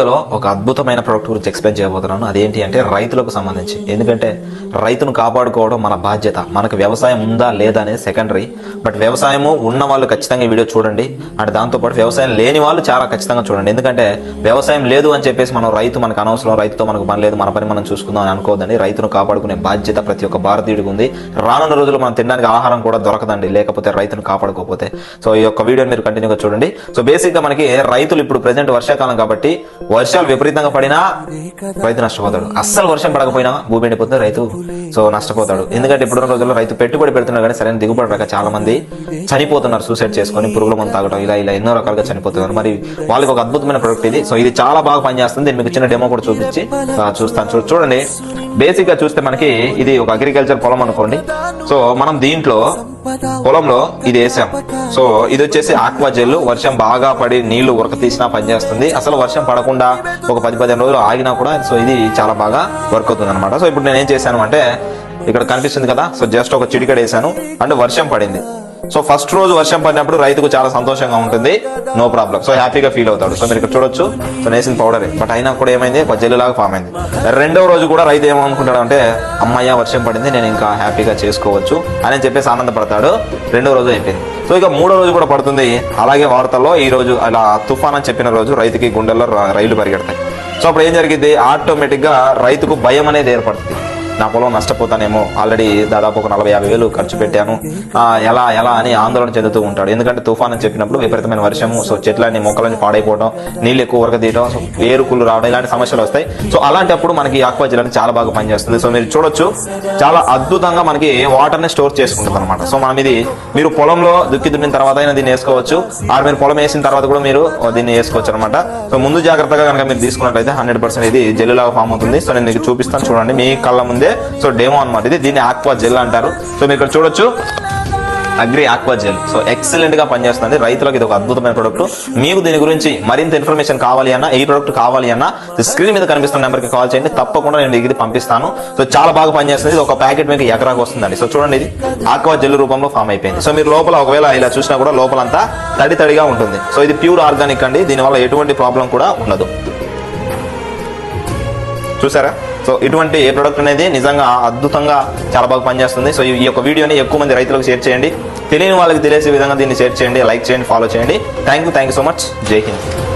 వీడియోలో ఒక అద్భుతమైన ప్రోడక్ట్ గురించి ఎక్స్ప్లెయిన్ చేయబోతున్నాను. అదేంటి అంటే రైతులకు సంబంధించి. ఎందుకంటే రైతును కాపాడుకోవడం మన బాధ్యత. మనకు వ్యవసాయం ఉందా లేదా అనేది సెకండరీ బట్ వ్యవసాయము ఉన్న వాళ్ళు ఖచ్చితంగా వీడియో చూడండి. అంటే దాంతోపాటు వ్యవసాయం లేని వాళ్ళు చాలా ఖచ్చితంగా చూడండి. ఎందుకంటే వ్యవసాయం లేదు అని చెప్పేసి మనం రైతు మనకు అనవసరం రైతుతో మనకు పని లేదు మన పని మనం చూసుకుందాం అని అనుకోవద్దండి. రైతును కాపాడుకునే బాధ్యత ప్రతి ఒక్క భారతీయుడికి ఉంది. రానున్న రోజులు మనం తినడానికి ఆహారం కూడా దొరకదండి. లేకపోతే రైతును కాపాడుకోకపోతే. సో ఈ యొక్క వీడియోని మీరు కంటిన్యూగా చూడండి. సో బేసిక్గా మనకి రైతులు ఇప్పుడు ప్రెసెంట్ వర్షాకాలం కాబట్టి వర్షాలు విపరీతంగా పడినా రైతు నష్టపోతాడు. అస్సలు వర్షం పడకపోయినా భూమి ఎండిపోతే రైతు సో నష్టపోతాడు. ఎందుకంటే ఇప్పుడున్న రోజుల్లో రైతు పెట్టుబడి పెడుతున్నారు కానీ సరైన దిగుబడి రాక చాలా మంది చనిపోతున్నారు సూసైడ్ చేసుకొని పురుగుల మందు తాగడం ఇలా ఇలా ఎన్నో రకాలుగా చనిపోతున్నారు. మరి వాళ్ళకి ఒక అద్భుతమైన ప్రొడక్ట్ ఇది. సో ఇది చాలా బాగా పనిచేస్తుంది. మీకు చిన్న డెమో కూడా చూపించి చూస్తాను. చూ- చూడండి. బేసిక్గా చూస్తే మనకి ఇది ఒక అగ్రికల్చర్ పొలం అనుకోండి. సో మనం దీంట్లో పొలంలో ఇది వేసాం. సో ఇది వచ్చేసి ఆక్వా జెల్ వర్షం బాగా పడి నీళ్ళు ఉరక తీసినా పనిచేస్తుంది. అసలు వర్షం పడకుండా ఒక పది పదిహేను రోజులు ఆగినా కూడా సో ఇది చాలా బాగా వర్క్ అవుతుంది అనమాట సో ఇప్పుడు నేను ఏం చేశాను అంటే ఇక్కడ కనిపిస్తుంది కదా? సో జస్ట్ ఒక చిటికడ వేసాను. అంటే వర్షం పడింది. సో ఫస్ట్ రోజు వర్షం పడినప్పుడు రైతుకు చాలా సంతోషంగా ఉంటుంది. నో ప్రాబ్లం సో హ్యాపీగా ఫీల్ అవుతాడు. సో మీరు ఇక్కడ చూడొచ్చు. సో నేసిన పౌడర్ బట్ అయినా కూడా ఏమైంది? ఒక జల్లులాగా లాగా ఫామ్ అయింది. రెండవ రోజు కూడా రైతు ఏమనుకుంటాడు అంటే అమ్మయ్య వర్షం పడింది. నేను ఇంకా హ్యాపీగా చేసుకోవచ్చు. అని చెప్పేసి ఆనందపడతాడు. రెండో రోజు అయిపోయింది. సో ఇక మూడో రోజు కూడా పడుతుంది. అలాగే వార్తల్లో ఈ రోజు అలా తుఫాన్ అని చెప్పిన రోజు రైతుకి గుండెల్లో రైలు పరిగెడతాయి. సో అప్పుడు ఏం జరిగింది ఆటోమేటిక్గా రైతుకు భయం అనేది ఏర్పడుతుంది. నా పొలం నష్టపోతానేమో. ఆల్రెడీ దాదాపు ఒక నలభై యాభై వేలు ఖర్చు పెట్టాను. ఎలా ఎలా అని ఆందోళన చెందుతూ ఉంటాడు. ఎందుకంటే తుఫాన్ అని చెప్పినప్పుడు విపరీతమైన వర్షము సో చెట్లని మొక్కలని పాడైపోవడం నీళ్ళు ఎక్కువ ఉరక తీయడం సో రావడం ఇలాంటి సమస్యలు వస్తాయి. సో అలాంటప్పుడు మనకి ఆక్వా అనేది చాలా బాగా పనిచేస్తుంది. సో మీరు చూడొచ్చు చాలా అద్భుతంగా మనకి వాటర్ని స్టోర్ చేసుకుంటుంది అనమాట సో మనం ఇది మీరు పొలంలో దుక్కి దున్నిన తర్వాత అయినా దీన్ని వేసుకోవచ్చు. ఆరు మీరు పొలం వేసిన తర్వాత కూడా మీరు దీన్ని వేసుకోవచ్చు అనమాట సో ముందు జాగ్రత్తగా కనుక మీరు తీసుకున్నట్లయితే హండ్రెడ్ పర్సెంట్ ఇది జల్లులాగా లాగా ఫామ్ అవుతుంది. సో నేను మీకు చూపిస్తాను చూడండి. మీ కళ్ళ ముందే సో డేమో అనమాట ఇది. దీన్ని ఆక్వా జెల్ అంటారు. సో మీరు ఇక్కడ చూడొచ్చు. Agri aqua gel. సో ఎక్సలెంట్గా పనిచేస్తుంది. రైతులకు ఇది ఒక అద్భుతమైన ప్రొడక్ట్ మీకు దీని గురించి మరింత ఇన్ఫర్మేషన్ కావాలి అన్నా ఈ ప్రొడక్ట్ కావాలి అన్నా స్క్రీన్ మీద కనిపిస్తున్న నెంబర్కి కాల్ చేయండి. తప్పకుండా నేను ఇది పంపిస్తాను. సో చాలా బాగా పనిచేస్తుంది. ఇది ఒక ప్యాకెట్ మీకు ఎకరాకు వస్తుందండి. సో చూడండి ఇది. ఆక్వా జెల్ రూపంలో ఫామ్ అయిపోయింది. సో మీరు లోపల ఒకవేళ ఇలా చూసినా కూడా లోపలంతా తడి తడిగా ఉంటుంది. సో ఇది ప్యూర్ ఆర్గానిక్ అండి. దీనివల్ల ఎటువంటి ప్రాబ్లం కూడా ఉండదు. చూసారా? సో ఇటువంటి ఏ ప్రొడక్ట్ అనేది నిజంగా అద్భుతంగా చాలా బాగా పనిచేస్తుంది. సో ఈ యొక్క వీడియోని ఎక్కువ మంది రైతులకు షేర్ చేయండి. తెలియని వాళ్ళకి తెలిసే విధంగా దీన్ని షేర్ చేయండి లైక్ చేయండి ఫాలో చేయండి. Thank you thank you so much Jai Hind